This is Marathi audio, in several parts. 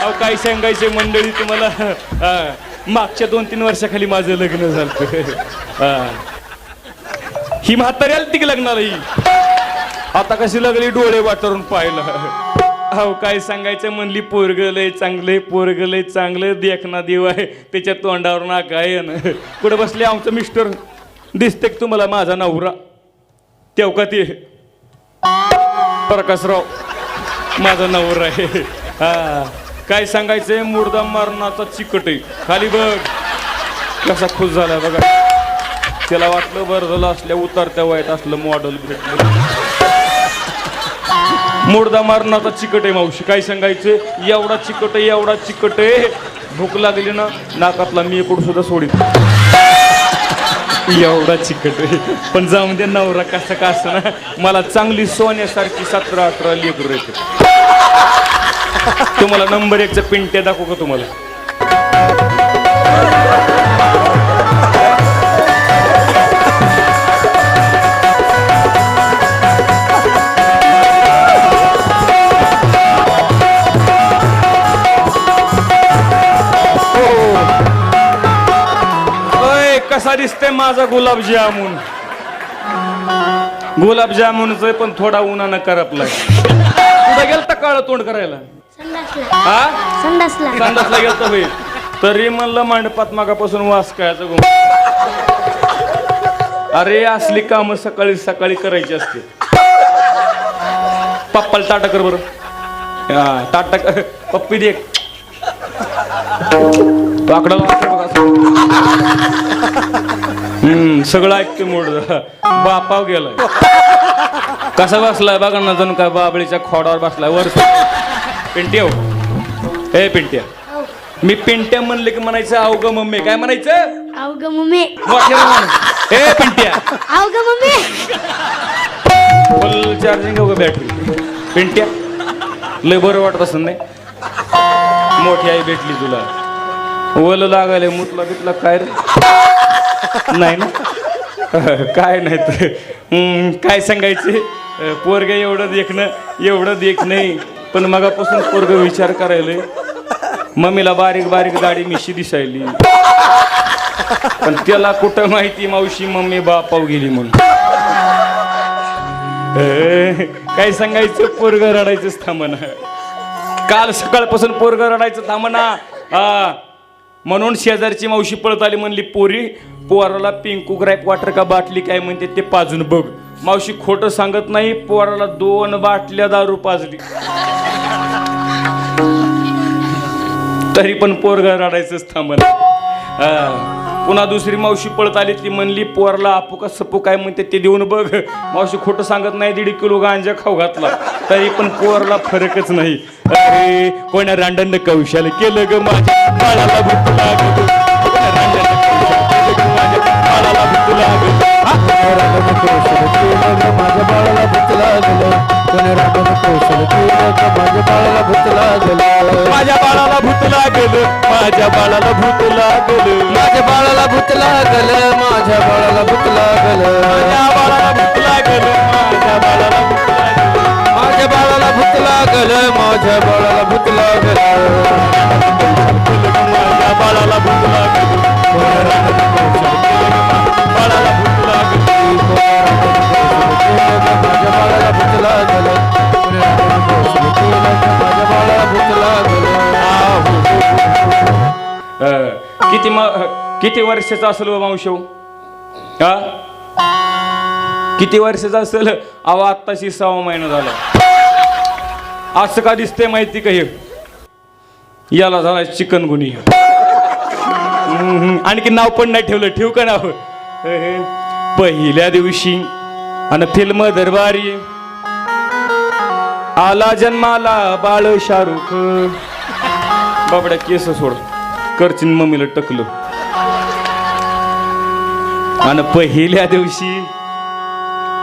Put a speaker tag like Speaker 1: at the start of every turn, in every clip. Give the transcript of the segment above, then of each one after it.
Speaker 1: अहो काय सांगायचे मंडळी तुम्हाला हा, मागच्या दोन तीन वर्षाखाली माझं लग्न झालं. हा. ही म्हातारी आली ती लग्नाला ही. आता कशी लागली डोळे वाटरून पाहिलं अहो काय सांगायचं म्हणली पोरग लय चांगले पोरग लय चांगलं देखना देव आहे त्याच्या तोंडावर ना काय न कुठं बसले आमचं मिस्टर? दिसते तुम्हाला माझा नवरा? तेव का ते? प्रकाशराव माझा नवरा आहे. हा. काय सांगायचंय? मुर्दा मारणाचा चिकट आहे. खाली बघ. कसा खुश झाला बघा. त्याला वाटलं बरं झालं असल्या उतरत्या वयात असलं मॉडल भेटलं. मुर्दा मारणाचा चिकट आहे मावशी. काय सांगायचं एवढा चिकट आहे एवढा चिकट आहे. भूक लागली ना नाकातला मी एकूण सुद्धा सोडित एवढा चिकट आहे. पण जाऊन दे नवरा कसा का ना मला चांगली सोन्यासारखी सतरा अठरा लेकरू येते तुम्हाला नंबर एकचं पिंट्या दाखवू का तुम्हाला? हो. ओय कसा दिसते माझा गुलाबजामुन? गुलाबजामुनच पण थोडा उन्हानं करपलाय. कुठं गेलता काळ तोंड करायला? हा?
Speaker 2: संडासला.
Speaker 1: संडासला गेलता तरी म्हणलं मांडपात मागापासून वास खायचा गो अरे असली कामं सकाळी सकाळी करायची असते पप्पाला टाटा कर बरं. हा टाटा कर. पप्पी दे. तो आकडा लावतो बघा असं. हम्म सगळं ऐकते मोड. बापाव गेलाय. कसा बसलाय? बघा ना जणू काय बाबळीच्या खोडावर बसलाय. वर पिंट्या हो. ए पिंट्या. मी पिंट्या म्हणले की म्हणायचं अवघ मम्मी काय म्हणायचं?
Speaker 2: अवघ मम्मी.
Speaker 1: मोठ्यानं म्हण. ए पिंट्या.
Speaker 2: अवघ मम्मी.
Speaker 1: फुल चार्जिंग हो बॅटरी पिंट्या लय बरं वाटत असं नाही? मोठी आई भेटली तुला. ओलं लागायला मुतला बितला काय रे? नाही ना? काय नाही तर. हम्म, काय सांगायचे? पोरग एवढं देखणं एवढं देख नाही पण मगापासून पोरग विचार करायला मम्मीला बारीक बारीक दाढी मिशी दिसायली. पण त्याला कुठं माहिती मावशी मम्मी बापाव गेली म्हणून. काय सांगायचं? पोरग रडायचंच थांबना काल सकाळपासून पोरग रडायचं थांबना हा. म्हणून शेजारची मावशी पळत आली म्हणली पोरी पोराला पिंकू ग्राईप वाटर का बाटली काय म्हणते ते पाजून बघ. मावशी खोटं सांगत नाही पोराला दोन बाटल्या दारू पाजली. तरी पण पोरग रडायचंच थांबल. पुन्हा दुसरी मावशी पळत आली ती म्हणली पोरला आपू का सपू काय म्हणते ते देऊन बघ. मावशी खोटं सांगत नाही दीड किलो गांजा खाऊ घातला. तरी पण पोरला फरकच नाही. अरे कोण्या रांडण कौशाल केलं ग माझ्या? बाळाला भूक लागत माझ्या बाळाला
Speaker 3: लागलं माझ्या बाळाला भूत लागलं.
Speaker 1: माझ्या बाळाला भूत लागल माझ्या बाळाला भूत लागल.
Speaker 3: माझ्या बाळाला भूत लागलं माझ्या बाळाला भूत लागलं.
Speaker 1: माझ्या बाळाला भूत लागल माझ्या बाळाला भूत लागल. किती वर्षाचा असेल व हा? किती वर्षाचा असेल? अहो आत्ताशी सहा महिना झाला. असं का दिसतंय माहिती का हे? याला झाला चिकन गुनी आणखी नाव पण नाही ठेवलं. ठेवू का नाव? हे, पहिल्या दिवशी आणि फिल्म दरबारी आला जन्माला बाळ शाहरुख. बाबड्या केस सोड. करचिन मम्मीला टकलं. आणि पहिल्या दिवशी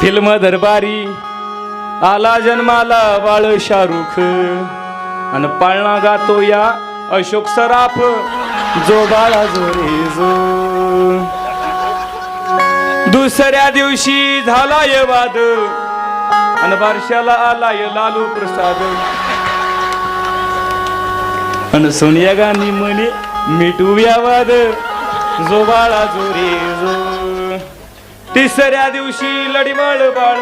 Speaker 1: फिल्म दरबारी आला जन्माला बाळ शाहरुख. आणि पाळणा गातो या अशोक सराफ. जो बाळा जो रे जो. दुसऱ्या दिवशी झाला ये वाद. आणि बारशाला आला ये लालू प्रसाद. आणि सोनिया गांधी म्हणे मिटूया वाद. जो बाळा जो रे जो. तिसऱ्या दिवशी लढी बाळ. बाळ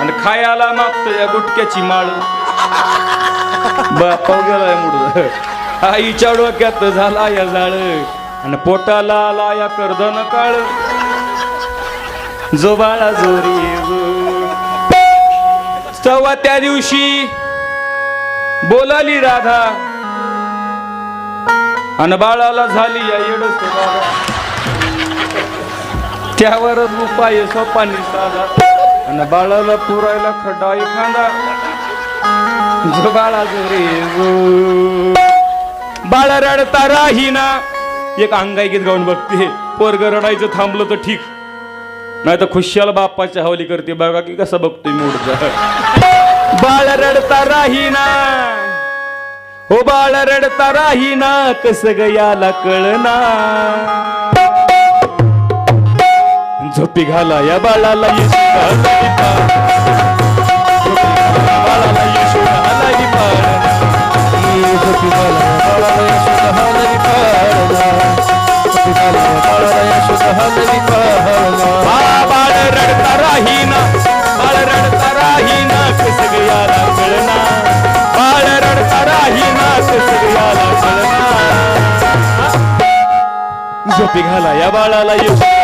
Speaker 1: आणि खायला मागतो या गुटक्याची माळ. बापा गेलाय मुड. आईच्या डोक्यात झाला या जाळ. आणि पोटाला आला या कर्दन काळ. जो बाळा जोरी तेव्हा त्या दिवशी बोलाली राधा. आणि बाळाला झाली या येडस त्यावरच उपाय सोपानी साधा. आणि बाळाला पुरायला खड्डा एखादा जो बाळा जो रे बाळा बाळ रडता राहीना. एक अंगाई गीत गाऊन बघते पोरग रडायचं थांबलं तर ठीक. नाही तर खुशाल बाप्पाच्या हवली करते. बघा की कसं बघतोय मूड बाळ रडता राहीना. हो बाळ रडता राहीना. कस गयाला कळना. झोपी घाला या बाळाला येशू येशू
Speaker 3: झोपी घाला झोपी
Speaker 1: बाळ. रडता राहीना. बाळ रडता राहीना कस गयाला कळना. बाळ रडता राहीना कस कळना. झोपी घाला या बाळाला
Speaker 3: येऊ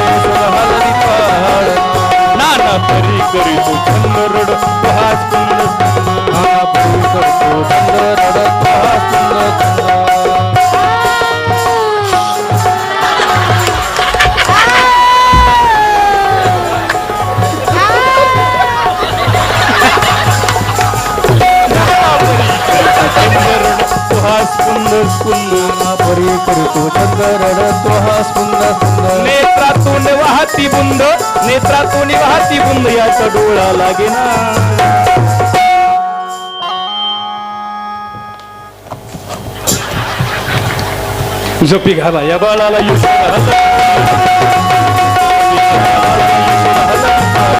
Speaker 1: नाना
Speaker 3: परी
Speaker 1: करतो
Speaker 3: चंद्र रडतो हा सुंदर सुंदर.
Speaker 1: नेत्रातून वाहती बुंद नेत्रातून वाहती बुंद याचा डोळा लागेना. झोपी घाला या बाळाला येशू